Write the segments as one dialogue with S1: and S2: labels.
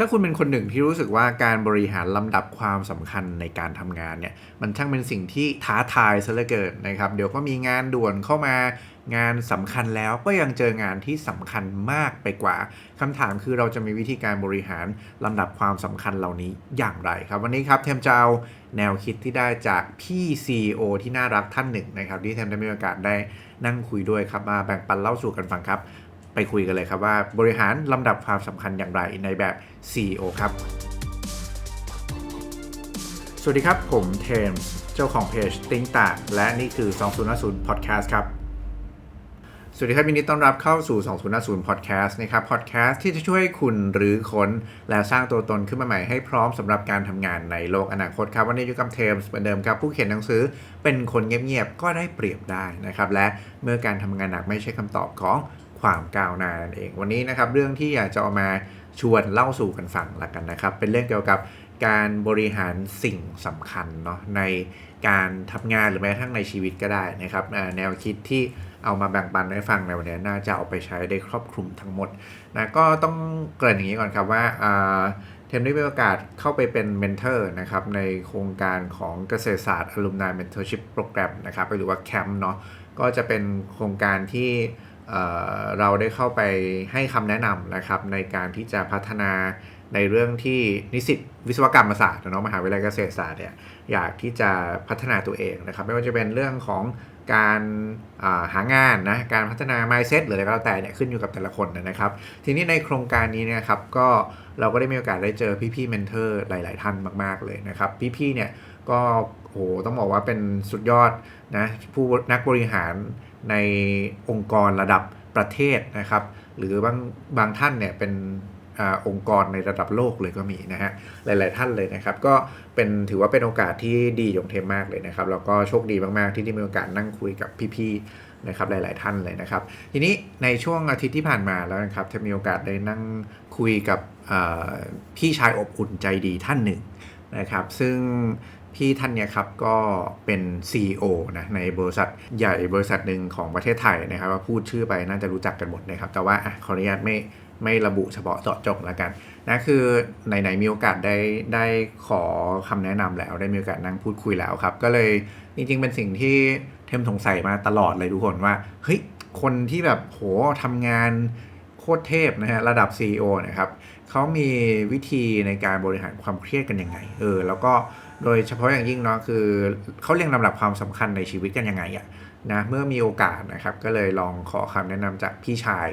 S1: ถ้าคุณเป็นคนหนึ่งที่รู้สึกว่าการบริหารลำดับความสำคัญในการทำงานเนี่ยมันช่างเป็นสิ่งที่ท้าทายซะเหลือเกินนะครับเดี๋ยวก็มีงานด่วนเข้ามางานสำคัญแล้วก็ยังเจองานที่สำคัญมากไปกว่าคำถามคือเราจะมีวิธีการบริหารลำดับความสำคัญเหล่านี้อย่างไรครับวันนี้ครับเทมจะเอาแนวคิดที่ได้จากพี่ CEO ที่น่ารักท่านหนึ่งนะครับที่เทมได้มีโอกาสได้นั่งคุยด้วยครับมาแบ่งปันเล่าสู่กันฟังครับ ไปคุยกันเลยครับว่าบริหารลำดับความสำคัญอย่างไรในแบบ CEO ครับ สวัสดีครับ ผมเทมส์เจ้าของเพจติ้งต่างและนี่คือ 2050 Podcast ครับ สวัสดีครับยินดีต้อนรับเข้าสู่ 2050 Podcast นะครับ Podcast ที่จะช่วยคุณหรือคนและสร้างตัวตนขึ้นมาใหม่ให้พร้อมสำหรับการทำงานในโลกอนาคตครับ วันนี้อยู่กับเทมส์เหมือนเดิมครับ ผู้เขียนหนังสือเป็นคนเงียบๆก็ได้เปรียบได้นะครับ และเมื่อการทำงานหนักไม่ใช่คำตอบของ ความก้าวหน้านั่นเอง วันนี้นะครับเรื่องที่อยากจะเอามาชวนเล่าสู่กันฟังละกันนะครับ เป็นเรื่องเกี่ยวกับการบริหารสิ่งสำคัญเนาะในการทำงานหรือแม้กระทั่งในชีวิตก็ได้นะครับแนวคิดที่เอามาแบ่งปันให้ฟังในวันนี้น่าจะเอาไปใช้ได้ครอบคลุมทั้งหมดนะก็ต้องเกริ่นอย่างนี้ก่อนครับว่าเทมได้มีโอกาสเข้าไปเป็นเมนเทอร์นะครับในโครงการของเกษตรศาสตร์ Alumni Mentorship Program นะครับหรือว่าแคมป์เนาะก็จะเป็นโครงการที่ เราได้เข้าไปให้คำแนะนำนะครับในการที่จะพัฒนาในเรื่องที่นิสิตวิศวกรรมศาสตร์เนาะมหาวิทยาลัยเกษตรศาสตร์เนี่ยอยากที่จะพัฒนาตัวเองนะครับ ไม่ว่าจะเป็นเรื่องของการหางานนะการพัฒนา mindset หรืออะไรก็แล้วแต่เนี่ยขึ้นอยู่กับแต่ละคนนะครับ ทีนี้ในโครงการนี้นะครับก็เราก็ได้มีโอกาสได้เจอพี่ๆเมนเทอร์หลาย ๆ ท่านมาก ๆ เลยนะครับ พี่ๆเนี่ยก็โหต้องบอกว่าเป็นสุดยอดนะผู้นักบริหาร ในองค์กรระดับประเทศนะครับ หรือบางบางท่านเนี่ยเป็นอองค์กรในระดับโลกเลยก็มีนะฮะหลาย ๆ ท่านเลยนะครับ ก็เป็นถือว่าเป็นโอกาสที่ดียงเทมมากเลยนะครับแล้วก็โชคดีมาก ๆ ที่ได้มีโอกาสนั่งคุยกับพี่ ๆ นะครับหลาย ๆ ท่านเลยนะครับ ทีนี้ในช่วงอาทิตย์ที่ผ่านมาแล้วนะครับจะมีโอกาสได้นั่งคุยกับพี่ชายอบอุ่นใจดีท่านหนึ่งนะครับ ซึ่ง พี่ท่านเนี่ยครับก็เป็น CEO นะในบริษัทใหญ่บริษัทหนึ่งของประเทศไทยนะครับว่าพูดชื่อไปน่าจะรู้จักกันหมดนะครับ แต่ว่าขออนุญาตไม่ไม่ระบุเฉพาะเจาะจงแล้วกันนะคือไหนๆมีโอกาสได้ได้ขอคำแนะนำแล้วได้มีโอกาสนั่งพูดคุยแล้วครับ ก็เลยจริงๆเป็นสิ่งที่เทมสงสัยมาตลอดเลยทุกคนว่าเฮ้ยคนที่แบบโหทำงานโคตรเทพนะฮะระดับ CEO นะครับเขามีวิธีในการบริหารความเครียดกันยังไงเออแล้วก็ โดยเฉพาะอย่างยิ่งเนาะคือเขาเรียงลำดับความสำคัญในชีวิตกันยังไงอะนะเมื่อมีโอกาสนะครับก็เลยลองขอคำแนะนำจากพี่ชาย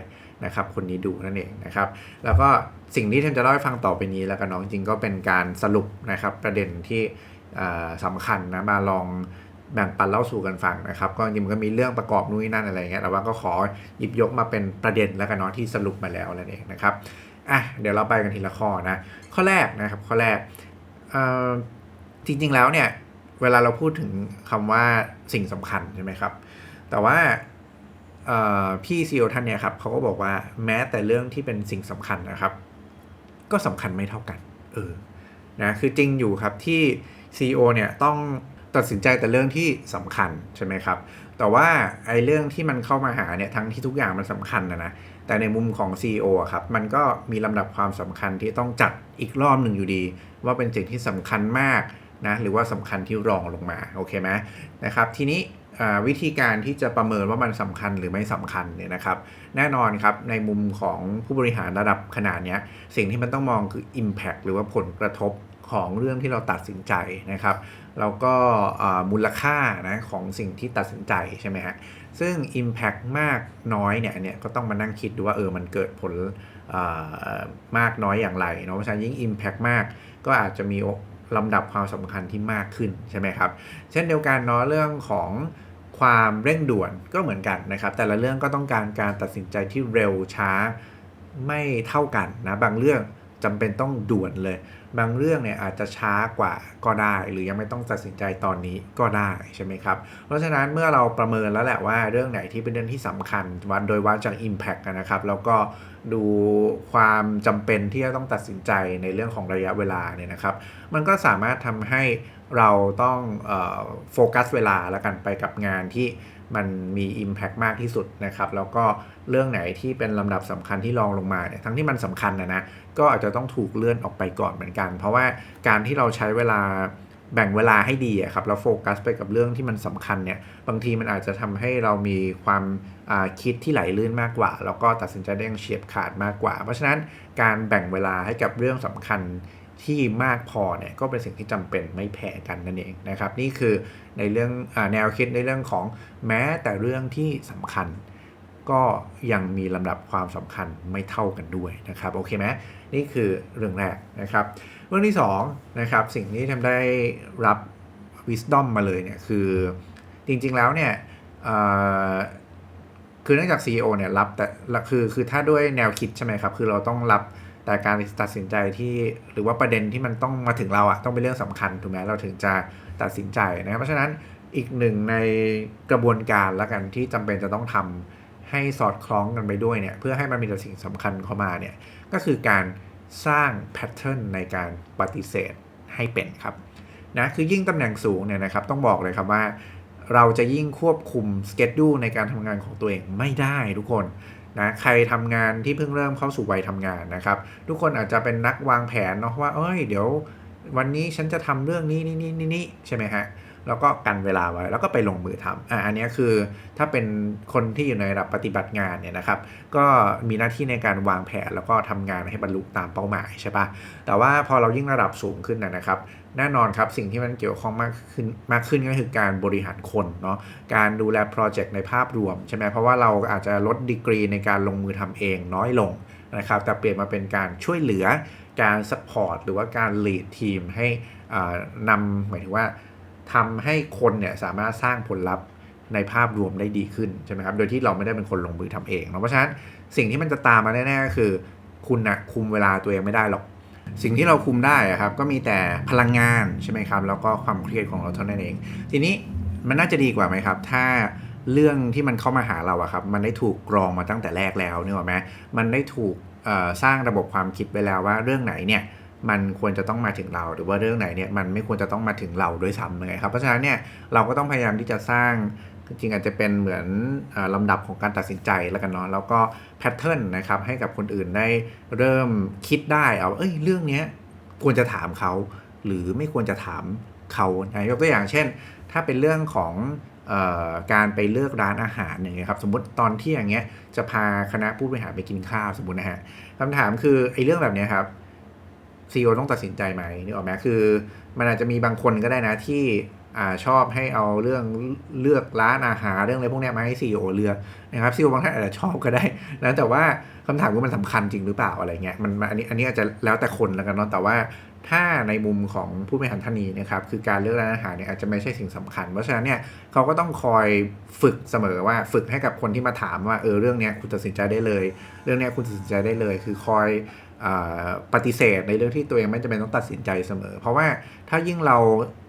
S1: นะครับคนนี้ดูนั่นเองนะครับแล้วก็สิ่งที่เทมจะเล่าให้ฟังต่อไปนี้แล้วกันน้องจริงก็เป็นการสรุปนะครับประเด็นที่สำคัญนะมาลองแบ่งปันเล่าสู่กันฟังนะครับ ก็จริงมันก็มีเรื่องประกอบนู่นนั่นอะไรเงี้ยแต่ว่าก็ขอหยิบยกมาเป็นประเด็นแล้วกันเนาะที่สรุปมาแล้วนั่นเองนะครับอะเดี๋ยวเราไปกันทีละข้อนะข้อแรกนะครับข้อแรก จริง ๆ แล้วเนี่ย เวลาเราพูดถึงคำว่าสิ่งสำคัญใช่ไหมครับ แต่ว่าพี่ซีอท่านเนี่ยครับเขาก็บอกว่าแม้แต่เรื่องที่เป็นสิ่งสำคัญนะครับ ก็สำคัญไม่เท่ากัน เออนะคือจริงอยู่ครับที่ CEO เนี่ยต้องตัดสินใจแต่เรื่องที่สำคัญใช่ไหมครับ แต่ว่าไอ้เรื่องที่มันเข้ามาหาเนี่ยทั้งที่ทุกอย่างมันสำคัญนะนะ แต่ในมุมของ CEO ครับ มันก็มีลำดับความสำคัญที่ต้องจัดอีกรอบหนึ่งอยู่ดี ว่าเป็นสิ่งที่สำคัญมาก นะหรือว่าสำคัญที่รองลงมาโอเคไหมนะครับทีนี้วิธีการที่จะประเมินว่ามันสำคัญหรือไม่สำคัญเนี่ยนะครับ แน่นอนครับในมุมของผู้บริหารระดับขนาดนี้สิ่งที่มันต้องมองคือ Impact หรือว่าผลกระทบของเรื่องที่เราตัดสินใจนะครับแล้วก็มูลค่านะของสิ่งที่ตัดสินใจใช่ไหมฮะซึ่ง Impact มากน้อยเนี่ยเนี่ยก็ต้องมานั่งคิดดูว่าเออมันเกิดผลมากน้อยอย่างไรเนาะเพราะฉะนั้นยิ่ง Impact มากก็อาจจะมี ลำดับความสำคัญที่มากขึ้นใช่ไหมครับ เช่นเดียวกันเนาะเรื่องของความเร่งด่วนก็เหมือนกันนะครับ แต่ละเรื่องก็ต้องการการตัดสินใจที่เร็วช้าไม่เท่ากันนะบางเรื่องจำเป็นต้องด่วนเลย บางเรื่องเนี่ยอาจจะช้ากว่าก็ได้ หรือยังไม่ต้องตัดสินใจตอนนี้ก็ได้ใช่ไหมครับ เพราะฉะนั้นเมื่อเราประเมินแล้วแหละว่าเรื่องไหนที่เป็นเรื่องที่สำคัญวันโดยวัดจาก Impact นะครับ แล้วก็ ดูความจำเป็นที่จะต้องตัดสินใจในเรื่องของระยะเวลาเนี่ยนะครับ มันก็สามารถทำให้เราต้องโฟกัสเวลาแล้วกันไปกับงานที่มันมี Impact มากที่สุดนะครับ แล้วก็เรื่องไหนที่เป็นลำดับสำคัญที่รองลงมาเนี่ยทั้งที่มันสำคัญนะนะก็อาจจะต้องถูกเลื่อนออกไปก่อนเหมือนกัน เพราะว่าการที่เราใช้เวลา แบ่งเวลาให้ดีครับแล้วโฟกัสไปกับเรื่องที่มันสำคัญเนี่ยบางทีมันอาจจะทำให้เรามีความคิดที่ไหลลื่นมากกว่า แล้วก็ตัดสินใจได้อย่างเฉียบขาดมากกว่า เพราะฉะนั้นการแบ่งเวลาให้กับเรื่องสำคัญที่มากพอเนี่ยก็เป็นสิ่งที่จำเป็นไม่แพ้กันนั่นเองนะครับ นี่คือในเรื่องอแนวคิดในเรื่องของแม้แต่เรื่องที่สำคัญ ก็ยังมีลำดับความสำคัญไม่เท่ากันด้วยนะครับโอเคไหมนี่คือเรื่องแรกนะครับ เรื่องที่2นะครับสิ่งที่ทำได้รับ wisdom มาเลยเนี่ยคือจริงๆแล้วเนี่ยคือเนื่องจาก CEO เนี่ยรับแต่คือคือถ้าด้วยแนวคิดใช่ไหมครับ คือเราต้องรับแต่การตัดสินใจที่หรือว่าประเด็นที่มันต้องมาถึงเราอะต้องเป็นเรื่องสำคัญถูกไหมเราถึงจะตัดสินใจนะครับเพราะฉะนั้นอีกหนึ่งในกระบวนการละกันที่จำเป็นจะต้องทำ ให้สอดคล้องกันไปด้วยเนี่ยเพื่อให้มันมีแต่สิ่งสำคัญเข้ามาเนี่ยก็คือการสร้างแพทเทิร์นในการปฏิเสธให้เป็นครับนะคือยิ่งตำแหน่งสูงเนี่ยนะครับต้องบอกเลยครับว่า เราจะยิ่งควบคุมสเกจดูในการทำงานของตัวเองไม่ได้ทุกคนนะใครทำงานที่เพิ่งเริ่มเข้าสู่วัยทำงานนะครับ ทุกคนอาจจะเป็นนักวางแผนเนาะว่าเอ้ยเดี๋ยว วันนี้ฉันจะทำเรื่องนี้นี่นี่นี่ใช่ไหมฮะ แล้วก็กันเวลาไว้แล้วก็ไปลงมือทำอะอันนี้คือถ้าเป็นคนที่อยู่ในระดับปฏิบัติงานเนี่ยนะครับ ก็มีหน้าที่ในการวางแผนแล้วก็ทำงานให้บรรลุตามเป้าหมายใช่ปะแต่ว่าพอเรายิ่งระดับสูงขึ้นนะครับ แน่นอนครับสิ่งที่มันเกี่ยวข้องมากขึ้นมากขึ้นก็คือการบริหารคนเนาะการดูแลโปรเจกต์ในภาพรวมใช่ไหมเพราะว่าเราอาจจะลดดีกรีในการลงมือทำเองน้อยลงนะครับแต่เปลี่ยนมาเป็นการช่วยเหลือการซัพพอร์ตหรือว่าการลีดทีมให้นำหมายถึงว่า ทำให้คนเนี่ยสามารถสร้างผลลัพธ์ในภาพรวมได้ดีขึ้นใช่ไหมครับโดยที่เราไม่ได้เป็นคนลงมือทำเองเพราะฉะนั้นสิ่งที่มันจะตามมาแน่ๆก็คือ คุณนะคุมเวลาตัวเองไม่ได้หรอก สิ่งที่เราคุมได้ครับก็มีแต่พลังงานใช่ไหมครับแล้วก็ความเครียดของเราเท่านั้นเอง ทีนี้มันน่าจะดีกว่าไหมครับ ถ้าเรื่องที่มันเข้ามาหาเราอะครับมันได้ถูกกรองมาตั้งแต่แรกแล้วเนี่ยหรอไหมมันได้ถูกสร้างระบบความคิดไปแล้วว่าเรื่องไหนเนี่ย มันควรจะต้องมาถึงเรา หรือว่าเรื่องไหนเนี่ยมันไม่ควรจะต้องมาถึงเราด้วยซ้ำเลยครับเพราะฉะนั้นเนี่ยเราก็ต้องพยายามที่จะสร้างจริงอาจจะเป็นเหมือนอลำดับของการตัดสินใจแล้วกันเนาะแล้วก็แพทเทิร์นนะครับให้กับคนอื่นได้เริ่มคิดได้เอาเอ้ยเรื่องนี้ควรจะถามเขา หรือไม่ควรจะถามเขานะยกตัวอย่างเช่น ถ้าเป็นเรื่องของอการไปเลือกร้านอาหารอย่างเงี้ยครับสมมติตอนที่อย่างเงี้ยจะพาคณะผู้บริหารไปกินข้าวสมมตินะฮะคำถามคือไอ้เรื่องแบบนี้ครับ ซีอต้องตัดสินใจไหมนึกออกไหมคือมันอาจจะมีบางคนก็ได้นะที่อ่าชอบให้เอาเรื่องเลือกร้านอาหารเรื่องอะไรพวกนี้มาให้ซีอเลือกนะครับซีอบางท่านอาจจะชอบก็ได้นะแต่ว่าคำถามว่ามันสำคัญจริงหรือเปล่าอะไรเงี้ยมันอันนี้อันนี้อาจจะแล้วแต่คนแล้วกันเนาะแต่ว่าถ้าในมุมของผู้บริหารท่านนี้นะครับคือการเลือกร้านอาหารเนี่ยอาจจะไม่ใช่สิ่งสำคัญ เพราะฉะนั้นเนี่ยเขาก็ต้องคอยฝึกเสมอว่าฝึกให้กับคนที่มาถามว่าเออเรื่องเนี้ยคุณตัดสินใจได้เลย เรื่องเนี้ยคุณตัดสินใจได้เลย คือคอย ปฏิเสธในเรื่องที่ตัวเองไม่จำเป็นต้องตัดสินใจเสมอ เพราะว่าถ้ายิ่งเรา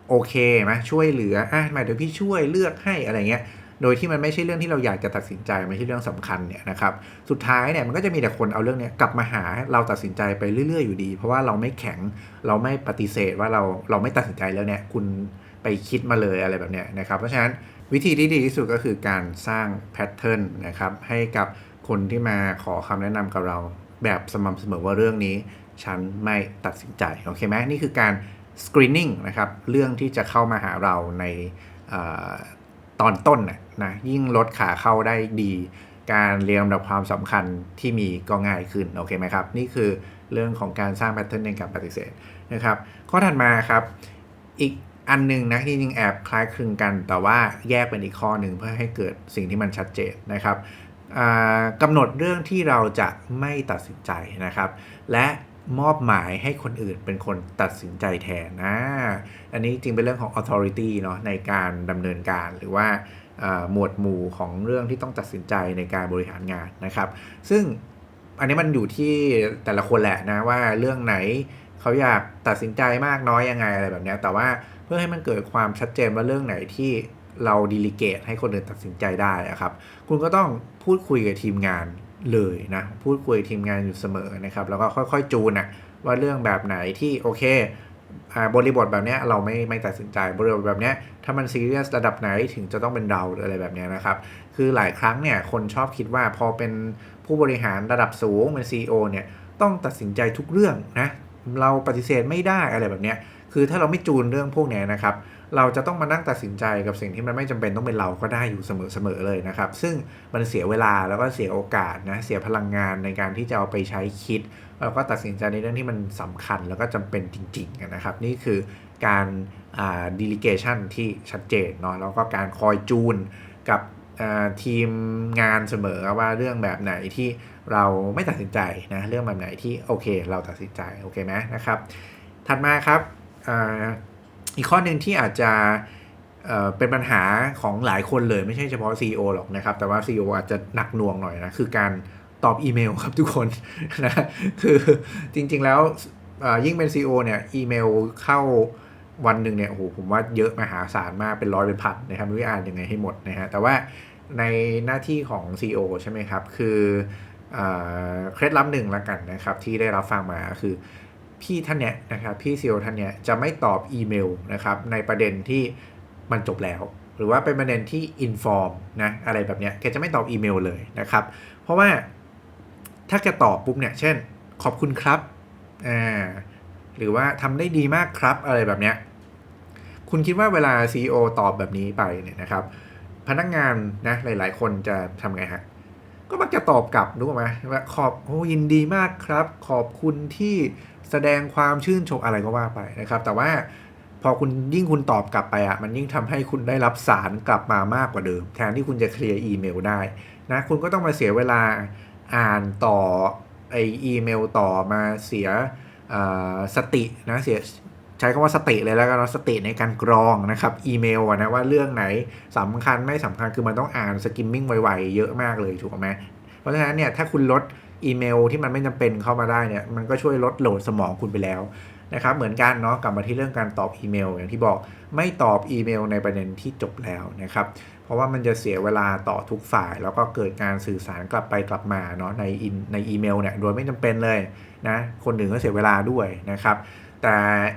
S1: โอเคไหมช่วยเหลืออะมาเดี๋ยวพี่ช่วยเลือกให้อะไรเงี้ยโดยที่มันไม่ใช่เรื่องที่เราอยากจะตัดสินใจไม่ใช่เรื่องสำคัญเนี่ยนะครับสุดท้ายเนี่ยมันก็จะมีแต่คนเอาเรื่องนี้กลับมาหาเราตัดสินใจไปเรื่อย ๆ อยู่ดี เพราะว่าเราไม่แข็งเราไม่ปฏิเสธว่าเราเราไม่ตัดสินใจแล้วเนี่ยคุณไปคิดมาเลยอะไรแบบเนี้ยนะครับเพราะฉะนั้นวิธีที่ดีที่สุดก็คือการสร้างแพทเทิร์นนะครับให้กับคนที่มาขอคำแนะนำกับเรา แบบสม่ำเสมอว่าเรื่องนี้ ฉันไม่ตัดสินใจ โอเคไหมนี่คือการ screening นะครับ เรื่องที่จะเข้ามาหาเราในอตอนต้นนะนะยิ่งลดขาเข้าได้ดี การเรียงลำดับความสำคัญที่มีก็ง่ายขึ้น โอเคไหมครับ นี่คือเรื่องของการสร้างแพทเทิร์นในการปฏิเสธนะครับ ข้อถัดมาครับ อีกอันนึงนะที่จริงแอบคล้ายคลึงกัน แต่ว่าแยกเป็นอีกข้อหนึ่งเพื่อให้เกิดสิ่งที่มันชัดเจนนะครับ กำหนดเรื่องที่เราจะไม่ตัดสินใจนะครับ และมอบหมายให้คนอื่นเป็นคนตัดสินใจแทนนะ อันนี้จริงเป็นเรื่องของ authority เนาะในการดำเนินการหรือว่าหมวดหมู่ของเรื่องที่ต้องตัดสินใจในการบริหารงานนะครับ ซึ่งอันนี้มันอยู่ที่แต่ละคนแหละนะว่าเรื่องไหนเขาอยากตัดสินใจมากน้อยยังไงอะไรแบบนี้แต่ว่าเพื่อให้มันเกิดความชัดเจนว่าเรื่องไหนที่ เราดีลิเกตให้คนอื่นตัดสินใจได้ครับ คุณก็ต้องพูดคุยกับทีมงานเลยนะ พูดคุยทีมงานอยู่เสมอนะครับ แล้วก็ค่อยๆจูนนะว่าเรื่องแบบไหนที่โอเคอบริบทแบบนี้เราไม่ไม่ตัดสินใจบริบทแบบนี้ถ้ามันซีเรียสระดับไหนถึงจะต้องเป็นเราหรืออะไรแบบนี้นะครับ คือหลายครั้งเนี่ยคนชอบคิดว่าพอเป็นผู้บริหารระดับสูงเป็น CEO เนี่ยต้องตัดสินใจทุกเรื่องนะเราปฏิเสธไม่ได้อะไรแบบนี้คือถ้าเราไม่จูนเรื่องพวกนี้นะครับ เราจะต้องมานั่งตัดสินใจกับสิ่งที่มันไม่จำเป็นต้องเป็นเราก็ได้อยู่เสมอๆเลยนะครับ ซึ่งมันเสียเวลาแล้วก็เสียโอกาสนะเสียพลังงานในการที่จะเอาไปใช้คิด แล้วก็ตัดสินใจในเรื่องที่มันสำคัญแล้วก็จำเป็นจริงๆนะครับ นี่คือการดีลิเกชันที่ชัดเจนเนาะแล้วก็การคอยจูนกับทีมงานเสมอว่าเรื่องแบบไหนที่เราไม่ตัดสินใจนะเรื่องแบบไหนที่โอเค เราตัดสินใจโอเคไหมนะครับ ถัดมาครับ อีกข้อหนึ่งที่อาจจะเป็นปัญหาของหลายคนเลยไม่ใช่เฉพาะ CEO หรอกนะครับ แต่ว่า CEO อาจจะหนักหน่วงหน่อยนะ คือการตอบอีเมลครับทุกคนนะคือจริงๆแล้วยิ่งเป็น CEO เนี่ยอีเมลเข้าวันหนึ่งเนี่ยโอ้โหผมว่าเยอะมหาศาลมากเป็นร้อยเป็นพันนะครับไม่รู้อ่านยังไงให้หมดนะฮะแต่ว่าในหน้าที่ของ CEO ใช่ไหมครับ คือเคล็ดลับหนึ่งละกันนะครับ ที่ได้รับฟังมาคือ พี่ท่านเนี้ยนะครับพี่ซีอท่านเนี้ยจะไม่ตอบอีเมลนะครับในประเด็นที่มันจบแล้ว หรือว่าเป็นประเด็นที่อินฟอร์มนะอะไรแบบเนี้ยแกจะไม่ตอบอีเมลเลยนะครับ เพราะว่าถ้าแกตอบปุ๊บเนี่ยเช่น ขอบคุณครับอ่าหรือว่าทำได้ดีมากครับอะไรแบบเนี้ยคุณคิดว่าเวลา CEO ตอบแบบนี้ไปเนี่ยนะครับ พนักงานนะหลาย ๆ คนจะทำไงฮะก็มักจะตอบกลับรู้ไหมว่าขอบโอ้ยินดีมากครับ ขอบคุณที่ แสดงความชื่นชมอะไรก็ว่าไปนะครับ แต่ว่าพอคุณยิ่งคุณตอบกลับไปอะมันยิ่งทำให้คุณได้รับสารกลับมามากกว่าเดิม แทนที่คุณจะเคลียร์อีเมลได้นะคุณก็ต้องมาเสียเวลาอ่านต่อไออีเมลต่อมาเสียสตินะเสียใช้คำว่าสติเลยแล้วกันสติในการกรองนะครับอีเมลนะว่าเรื่องไหนสำคัญไม่สำคัญคือมันต้องอ่านสกิมมิ่งไวๆเยอะมากเลยถูกไหมเพราะฉะนั้นเนี่ยถ้าคุณลด อีเมลที่มันไม่จำเป็นเข้ามาได้เนี่ยมันก็ช่วยลดโหลดสมองคุณไปแล้วนะครับเหมือนกันเนาะกลับมาที่เรื่องการตอบอีเมล อย่างที่บอกไม่ตอบอีเมลในประเด็นที่จบแล้วนะครับเพราะว่ามันจะเสียเวลาต่อทุกฝ่าย แล้วก็เกิดการสื่อสารกลับไปกลับมาเนาะในอินในอีเมลเนี่ยโดยไม่จำเป็นเลยนะคนหนึ่งก็เสียเวลาด้วยนะครับแต่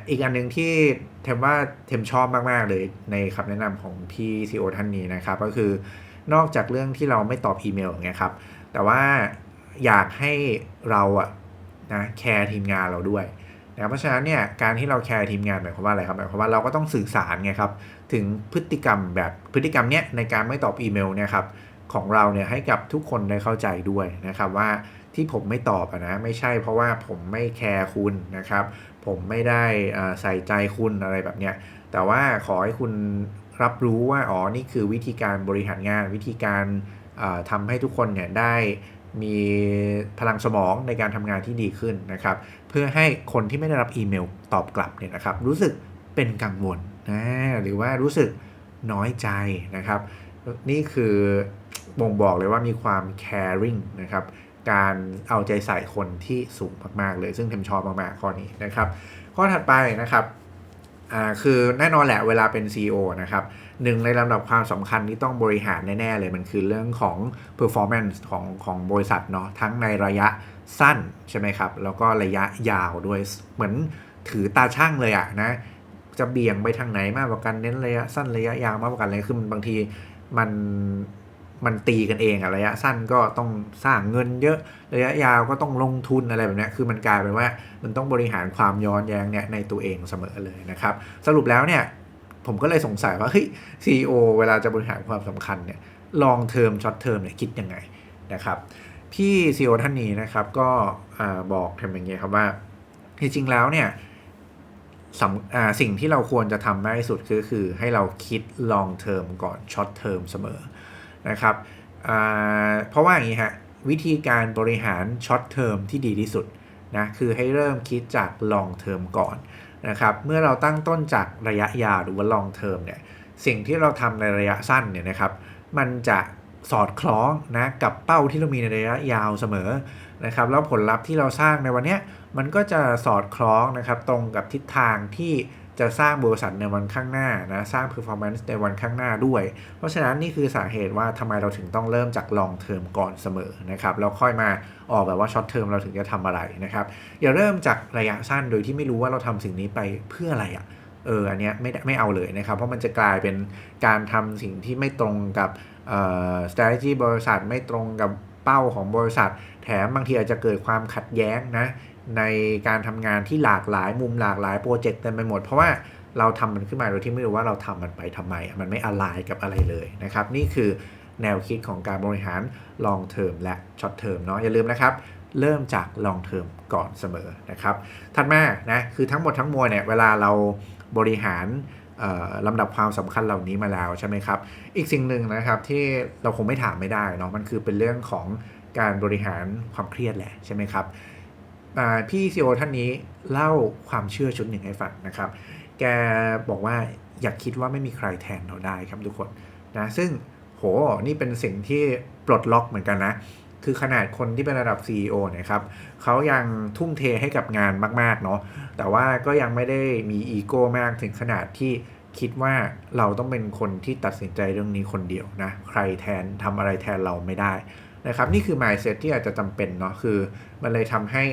S1: อีกอันหนึ่งที่เทมว่าเทมชอบมาก ๆ เลยในคำแนะนำของพี่ซีโอท่านนี้นะครับ ก็คือนอกจากเรื่องที่เราไม่ตอบอีเมลอย่างเงี้ยครับแต่ว่า อยากให้เราอะนะแคร์ทีมงานเราด้วยนะเพราะฉะนั้นเนี่ยการที่เราแคร์ทีมงานหมายความว่าอะไรครับหมายความว่าเราก็ต้องสื่อสารไงครับถึงพฤติกรรมแบบพฤติกรรมเนี้ยในการไม่ตอบอีเมลเนี่ยครับของเราเนี่ยให้กับทุกคนได้เข้าใจด้วยนะครับว่าที่ผมไม่ตอบนะไม่ใช่เพราะว่าผมไม่แคร์คุณนะครับ ผมไม่ได้ใส่ใจคุณอะไรแบบเนี้ยแต่ว่าขอให้คุณรับรู้ว่าอ๋อนี่คือวิธีการบริหารงานวิธีการทำให้ทุกคนเนี่ยได้ มีพลังสมองในการทำงานที่ดีขึ้นนะครับ เพื่อให้คนที่ไม่ได้รับอีเมลตอบกลับเนี่ยนะครับ รู้สึกเป็นกังวลนะหรือว่ารู้สึกน้อยใจนะครับ นี่คือบ่งบอกเลยว่ามีความ caring นะครับการเอาใจใส่คนที่สูงมาก ๆ เลย ซึ่งเทมชอบมาก ๆ ข้อนี้นะครับ ข้อถัดไปนะครับ อ่าคือแน่นอนแหละเวลาเป็น CEO นะครับหนึ่งในลำดับความสำคัญที่ต้องบริหารแน่ ๆ เลยมันคือเรื่องของ performance ของของบริษัทเนาะทั้งในระยะสั้นใช่ไหมครับ แล้วก็ระยะยาวด้วยเหมือนถือตาช่างเลยอะนะจะเบี่ยงไปทางไหนมากกว่ากันเน้นระยะสั้นระยะยาวมากกว่ากันเลยคือมันบางทีมัน มันตีกันเองอะระยะสั้นก็ต้องสร้างเงินเยอะระยะยาวก็ต้องลงทุนอะไรแบบนี้คือมันกลายเป็นว่ามันต้องบริหารความย้อนแย้งเนี่ยในตัวเองเสมอเลยนะครับ สรุปแล้วเนี่ยผมก็เลยสงสัยว่าเฮ้ยซีอเวลาจะบริหารความสำคัญเนี่ยลองเทอมช็อตเทอมเนี่ยคิดยังไงนะครับพี่ซีอท่านนี้นะครับก็บอกทำอย่างเงี้ยครับว่าจริงๆแล้วเนี่ยสิ่งที่เราควรจะทำได้สุดก็คือให้เราคิด long term ก่อน short term เสมอ นะครับเพราะว่าอย่างนี้ฮะวิธีการบริหาร short term ที่ดีที่สุดนะคือให้เริ่มคิดจาก long term ก่อนนะครับเมื่อเราตั้งต้นจากระยะยาวหรือว่า long term เนี่ยสิ่งที่เราทำในระยะสั้นเนี่ยนะครับมันจะสอดคล้องนะกับเป้าที่เรามีในระยะยาวเสมอนะครับแล้วผลลัพธ์ที่เราสร้างในวันนี้มันก็จะสอดคล้องนะครับตรงกับทิศทางที่ จะสร้างบริษัทในวันข้างหน้านะสร้าง performance ในวันข้างหน้าด้วย เพราะฉะนั้นนี่คือสาเหตุว่าทำไมเราถึงต้องเริ่มจาก long term ก่อนเสมอนะครับแล้วค่อยมาออกแบบว่า short term เราถึงจะทำอะไรนะครับอย่าเริ่มจากระยะสั้นโดยที่ไม่รู้ว่าเราทำสิ่งนี้ไปเพื่ออะไรอะ่ะเอออันเนี้ยไม่ไม่เอาเลยนะครับ เพราะมันจะกลายเป็นการทำสิ่งที่ไม่ตรงกับเอ่อ strategy บริษัทไม่ตรงกับเป้าของบริษัท แถมบางทีอาจจะเกิดความขัดแย้งนะ ในการทำงานที่หลากหลายมุมหลากหลายโปรเจกต์เต็มไปหมด เพราะว่าเราทำมันขึ้นมาโดยที่ไม่รู้ว่าเราทำมันไปทำไม มันไม่อ l ไลน์กับอะไรเลยนะครับ นี่คือแนวคิดของการบริหาร long term และ short term เนาะอย่าลืมนะครับ เริ่มจาก long term ก่อนเสมอนะครับถัดมานะคือทั้งหมดทั้งมวลเนี่ยเวลาเราบริหารลำดับความสำคัญเหล่านี้มาแล้วใช่ไหมครับ อีกสิ่งหนึ่งนะครับที่เราคงไม่ถามไม่ได้เนาะมันคือเป็นเรื่องของการบริหารความเครียดแหละใช่ไหมครับ พี่ซีโอท่านนี้เล่าความเชื่อชุดหนึ่งให้ฟังนะครับ แกบอกว่าอยากคิดว่าไม่มีใครแทนเราได้ครับทุกคนนะซึ่งโหนี่เป็นสิ่งที่ปลดล็อกเหมือนกันนะ คือขนาดคนที่เป็นระดับ CEO นะครับเขายังทุ่มเทให้กับงานมาก ๆ เนาะแต่ว่าก็ยังไม่ได้มีอีโก้มากถึงขนาดที่คิดว่าเราต้องเป็นคนที่ตัดสินใจเรื่องนี้คนเดียวนะ ใครแทนทำอะไรแทนเราไม่ได้นะครับ นี่คือ mindset ที่อาจจะจำเป็นเนาะคือมันเลยทำให้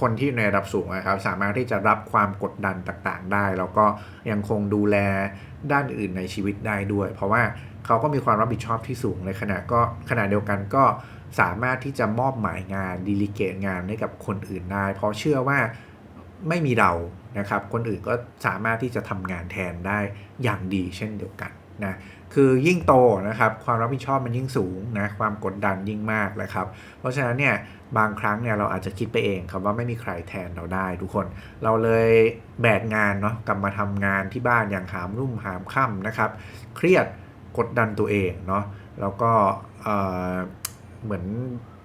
S1: คนที่ในระดับสูงนะครับ สามารถที่จะรับความกดดันต่างๆ ได้ แล้วก็ยังคงดูแลด้านอื่นในชีวิตได้ด้วย เพราะว่าเขาก็มีความรับผิดชอบที่สูงในขณะก็ขณะเดียวกันก็สามารถที่จะมอบหมายงานดีลิเกตงานให้กับคนอื่นได้ เพราะเชื่อว่าไม่มีเรานะครับ คนอื่นก็สามารถที่จะทำงานแทนได้อย่างดีเช่นเดียวกัน นะคือยิ่งโตนะครับความรับผิดชอบมันยิ่งสูงนะความกดดันยิ่งมากเลยครับ เพราะฉะนั้นเนี่ยบางครั้งเนี่ยเราอาจจะคิดไปเองครับว่าไม่มีใครแทนเราได้ทุกคน เราเลยแบกงานเนาะกลับมาทำงานที่บ้านอย่างหามรุ่มหามค่ำนะครับ เครียดกดดันตัวเองเนาะแล้วก็เหมือน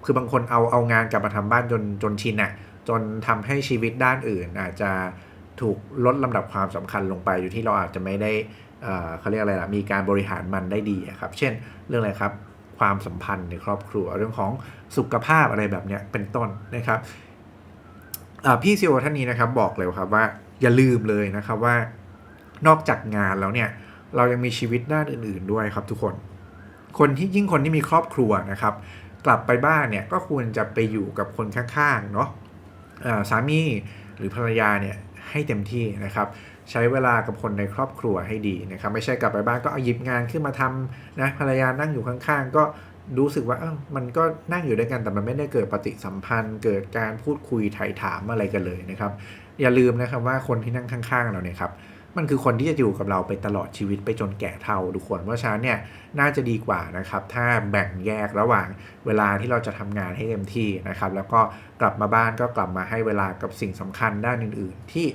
S1: คือบางคนเอาเอางานกลับมาทำบ้านจนจนชินอะจนทำให้ชีวิตด้านอื่นอาจจะถูกลดลำดับความสำคัญลงไปอยู่ที่เราอาจจะไม่ได้ เขาเรียกอะไรล่ะ มีการบริหารมันได้ดีครับ เช่น เรื่องอะไรครับ ความสัมพันธ์ในครอบครัว เรื่องของสุขภาพอะไรแบบนี้เป็นต้นนะครับพี่ซีโอท่านนี้นะครับบอกเลยครับว่าอย่าลืมเลยนะครับว่านอกจากงานแล้วเนี่ยเรายังมีชีวิตด้านอื่น ๆด้วยครับทุกคน คนที่ยิ่งคนที่มีครอบครัวนะครับ กลับไปบ้านเนี่ยก็ควรจะไปอยู่กับคนข้างๆเนาะสามีหรือภรรยาเนี่ยให้เต็มที่นะครับ ใช้เวลากับคนในครอบครัวให้ดีนะครับไม่ใช่กลับไปบ้านก็เอาหยิบงานขึ้นมาทำนะภรรยานั่งอยู่ข้างๆ ก็รู้สึกว่าเออมันก็นั่งอยู่ด้วยกันแต่มันไม่ได้เกิดปฏิสัมพันธ์ เกิดการพูดคุยไถ่ถามอะไรกันเลยนะครับอย่าลืมนะครับว่าคนที่นั่งข้างๆเราเนี่ยครับมันคือคนที่จะอยู่กับเราไปตลอดชีวิตไปจนแก่เท่าทุกคนเพราะฉะนั้นเนี่ยน่าจะดีกว่านะครับถ้าแบ่งแยกระหว่างเวลาที่เราจะทำงานให้เต็มที่นะครับแล้วก็กลับมาบ้านก็กลับมาให้เวลากับสิ่งสำคัญด้านอื่น ๆ ที่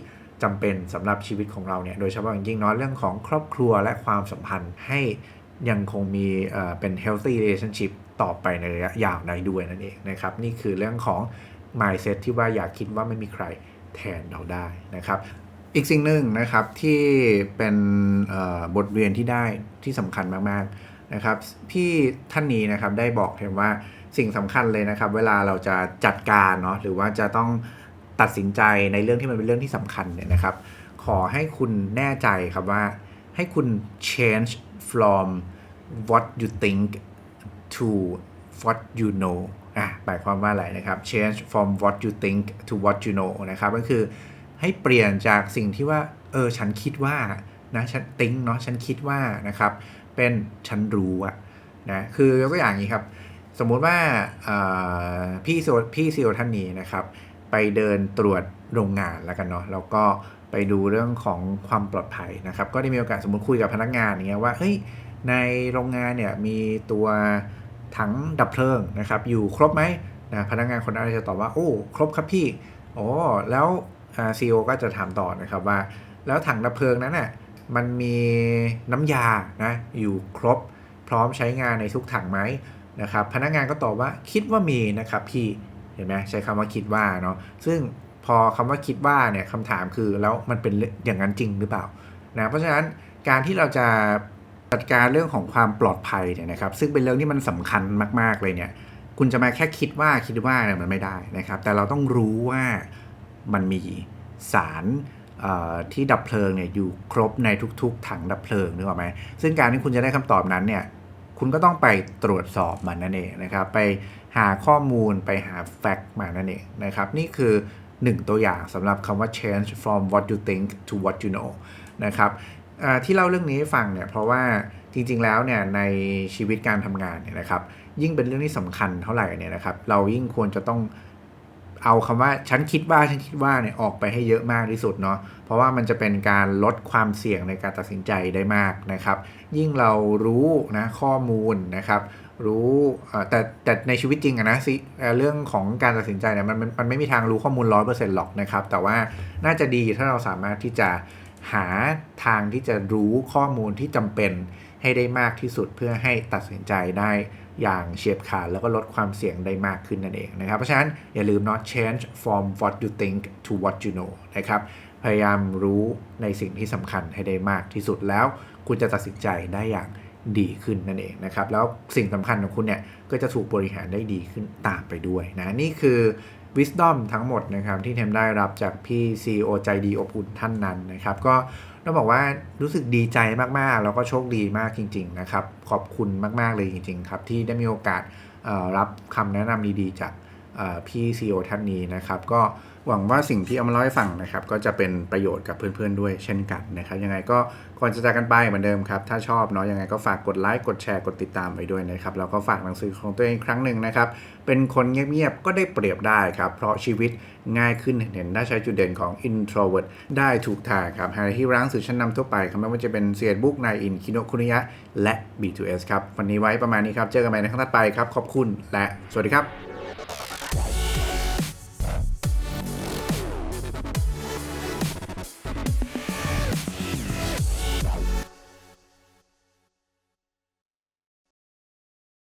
S1: จำเป็นสำหรับชีวิตของเราเนี่ยโดยเฉพาะอย่างยิ่งเนาะเรื่องของครอบครัวและความสัมพันธ์ให้ยังคงมีเป็น healthy relationship ต่อไปในระยะยาวได้ด้วยนั่นเองนะครับ นี่คือเรื่องของ mindset ที่ว่าอยากคิดว่าไม่มีใครแทนเราได้นะครับ อีกสิ่งหนึ่งนะครับที่เป็นบทเรียนที่ได้ที่สำคัญมากๆนะครับพี่ท่านนี้นะครับได้บอกเพียงว่าสิ่งสำคัญเลยนะครับ เวลาเราจะจัดการเนาะหรือว่าจะต้อง ตัดสินใจในเรื่องที่มันเป็นเรื่องที่สำคัญเนี่ยนะครับ ขอให้คุณแน่ใจครับว่าให้คุณ change from what you think to what you know อะหมายความว่าอะไรนะครับ change from what you think to what you know นะครับ ก็คือให้เปลี่ยนจากสิ่งที่ว่า เออ ฉันคิดว่า นะ ฉันติ้งเนาะ ฉันคิดว่า นะครับ เป็น ฉันรู้อะนะ คือยกตัวอย่างนี้ครับ สมมุติว่าพี่โซพี่ซีโอท่านนี้นะครับ ไปเดินตรวจโรงงานแล้วกันเนาะแล้วก็ไปดูเรื่องของความปลอดภัยนะครับ ก็ได้มีโอกาสสมมติคุยกับพนักงานเงี้ยว่าเฮ้ยในโรงงานเนี่ยมีตัวถังดับเพลิงนะครับ อยู่ครบไหมนะพนักงานคนนั้นจะตอบว่าโอ้ครบครับพี่โอ้แล้วซีอก็จะถามต่อนะครับว่า แล้วถังดับเพลิงนั้นน่ะมันมีน้ำยานะอยู่ครบพร้อมใช้งานในทุกถังไหมนะครับ พนักงานก็ตอบว่าคิดว่ามีนะครับพี่ เห็นไหมใช้คำว่าคิดว่าเนาะซึ่งพอคำว่าคิดว่าเนี่ยคำถามคือแล้วมันเป็นอย่างนั้นจริงหรือเปล่านะเพราะฉะนั้นการที่เราจะจัดการเรื่องของความปลอดภัยเนี่ยนะครับ ซึ่งเป็นเรื่องที่มันสำคัญมาก ๆเลยเนี่ย คุณจะมาแค่คิดว่าคิดว่าเนี่ยมันไม่ได้นะครับ แต่เราต้องรู้ว่ามันมีสารที่ดับเพลิงเนี่ยอยู่ครบในทุก ๆ ถังดับเพลิงนึกออกไหมซึ่งการที่คุณจะได้คำตอบนั้นเนี่ย คุณก็ต้องไปตรวจสอบมันนั่นเองนะครับไปหาข้อมูลไปหาแฟกต์มานั่นเองนะครับนี่คือ 1 ตัวอย่างสำหรับคำว่า change from what you think to what you know นะครับที่เล่าเรื่องนี้ให้ฟังเนี่ยเพราะว่าจริงๆแล้วเนี่ยในชีวิตการทำงานเนี่ยนะครับยิ่งเป็นเรื่องที่สำคัญเท่าไหร่เนี่ยนะครับเรายิ่งควรจะต้อง เอาคำว่าฉันคิดว่าฉันคิดว่าเนี่ยออกไปให้เยอะมากที่สุดเนาะเพราะว่ามันจะเป็นการลดความเสี่ยงในการตัดสินใจได้มากนะครับ ยิ่งเรารู้นะข้อมูลนะครับ รู้แต่แต่ในชีวิตจริงอะนะสิเรื่องของการตัดสินใจเนี่ยมันมันไม่มีทางรู้ข้อมูลร้อยเปอร์เซ็นต์หรอกนะครับ แต่ว่าน่าจะดีถ้าเราสามารถที่จะหาทางที่จะรู้ข้อมูลที่จำเป็น ให้ได้มากที่สุดเพื่อให้ตัดสินใจได้อย่างเฉียบขาดแล้วก็ลดความเสี่ยงได้มากขึ้นนั่นเองนะครับ เพราะฉะนั้นอย่าลืมเนาะ change from what you think to what you know นะครับ พยายามรู้ในสิ่งที่สำคัญให้ได้มากที่สุดแล้ว คุณจะตัดสินใจได้อย่างดีขึ้นนั่นเองนะครับ แล้วสิ่งสำคัญของคุณเนี่ย ก็จะถูกบริหารได้ดีขึ้นตามไปด้วยนะ นี่คือ wisdom ทั้งหมดนะครับที่เทมได้รับจากพี่ CEO ใจดีอบอุ่นท่านนั้นนะครับ ก็ ต้องบอกว่ารู้สึกดีใจมากๆ แล้วก็โชคดีมากจริง ๆ นะครับ ขอบคุณมาก ๆ เลยจริง ๆ ครับ ที่ได้มีโอกาสรับคำแนะนำดีๆจาก พี่ CEO ท่านนี้นะครับ ก็หวังว่าสิ่งที่เอามาเล่าให้ฟังนะครับ ก็จะเป็นประโยชน์กับเพื่อนๆด้วยเช่นกันนะครับ ยังไงก็ก่อนจะจากกันไปเหมือนเดิมครับ ถ้าชอบเนาะยังไงก็ฝากกดไลค์กดแชร์กดติดตามไปด้วยนะครับ แล้วก็ฝากหนังสือของตัวเองครั้งหนึ่งนะครับ เป็นคนเงียบๆก็ได้เปรียบได้ครับ เพราะชีวิตง่ายขึ้นเห็นได้ใช้จุดเด่นของ introvert ได้ถูกทางครับหาที่ร้านสื่อชั้นนำทั่วไปครับไม่ว่าจะเป็นเซียนบุ๊กนายอินคิโนคุนิยะและ B2S ครับวันนี้ไว้ประมาณนี้ครับเจอกันใหม่ในครั้งถัดไปครับขอบคุณและสวัสดีครับ